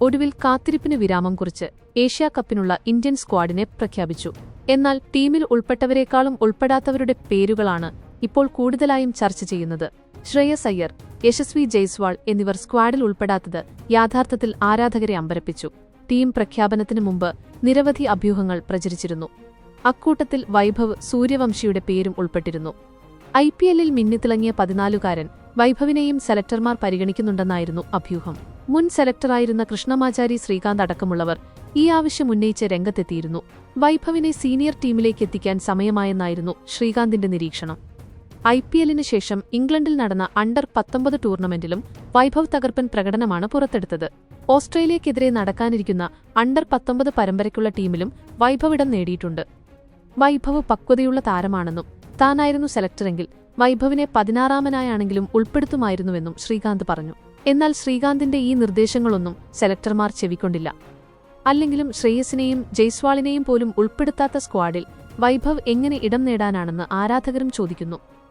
ഒടുവിൽ കാത്തിരിപ്പിന് വിരാമം കുറിച്ച് ഏഷ്യാ കപ്പിനുള്ള ഇന്ത്യൻ സ്ക്വാഡിനെ പ്രഖ്യാപിച്ചു. എന്നാൽ ടീമിൽ ഉൾപ്പെട്ടവരെക്കാളും ഉൾപ്പെടാത്തവരുടെ പേരുകളാണ് ഇപ്പോൾ കൂടുതലായും ചർച്ച ചെയ്യുന്നത്. ശ്രേയസ് അയ്യർ യശസ്വി ജയ്സ്വാൾ എന്നിവർ സ്ക്വാഡിൽ ഉൾപ്പെടാത്തത് യാഥാർത്ഥത്തിൽ ആരാധകരെ അമ്പരപ്പിച്ചു. ടീം പ്രഖ്യാപനത്തിന് മുമ്പ് നിരവധി അഭ്യൂഹങ്ങൾ പ്രചരിച്ചിരുന്നു. അക്കൂട്ടത്തിൽ വൈഭവ് സൂര്യവംശിയുടെ പേരും ഉൾപ്പെട്ടിരുന്നു. ഐ പി എല്ലിൽ മിന്നിത്തിളങ്ങിയ പതിനാലുകാരൻ വൈഭവിനെയും സെലക്ടർമാർ പരിഗണിക്കുന്നുണ്ടെന്നായിരുന്നു അഭ്യൂഹം. മുൻ സെലക്ടറായിരുന്ന കൃഷ്ണമാചാരി ശ്രീകാന്ത് അടക്കമുള്ളവർ ഈ ആവശ്യം ഉന്നയിച്ച് രംഗത്തെത്തിയിരുന്നു. വൈഭവിനെ സീനിയർ ടീമിലേക്ക് എത്തിക്കാൻ സമയമായെന്നായിരുന്നു ശ്രീകാന്തിന്റെ നിരീക്ഷണം. ഐ പി എല്ലിന് ശേഷം ഇംഗ്ലണ്ടിൽ നടന്ന അണ്ടർ പത്തൊമ്പത് ടൂർണമെന്റിലും വൈഭവ് തകർപ്പൻ പ്രകടനമാണ് പുറത്തെടുത്തത്. ഓസ്ട്രേലിയക്കെതിരെ നടക്കാനിരിക്കുന്ന അണ്ടർ പത്തൊമ്പത് പരമ്പരയ്ക്കുള്ള ടീമിലും വൈഭവ് ഇടം നേടിയിട്ടുണ്ട്. വൈഭവ് പക്വതയുള്ള താരമാണെന്നും താനായിരുന്നു സെലക്ടറെങ്കിൽ വൈഭവിനെ പതിനാറാമനായാണെങ്കിലും ഉൾപ്പെടുത്തുമായിരുന്നുവെന്നും ശ്രീകാന്ത് പറഞ്ഞു. എന്നാൽ ശ്രീകാന്തിന്റെ ഈ നിർദ്ദേശങ്ങളൊന്നും സെലക്ടർമാർ ചെവിക്കൊണ്ടില്ല. അല്ലെങ്കിലും ശ്രേയസിനെയും ജയ്സ്വാളിനെയും പോലും ഉൾപ്പെടുത്താത്ത സ്ക്വാഡിൽ വൈഭവ് എങ്ങനെ ഇടം നേടാനാണെന്ന് ആരാധകരും ചോദിക്കുന്നു.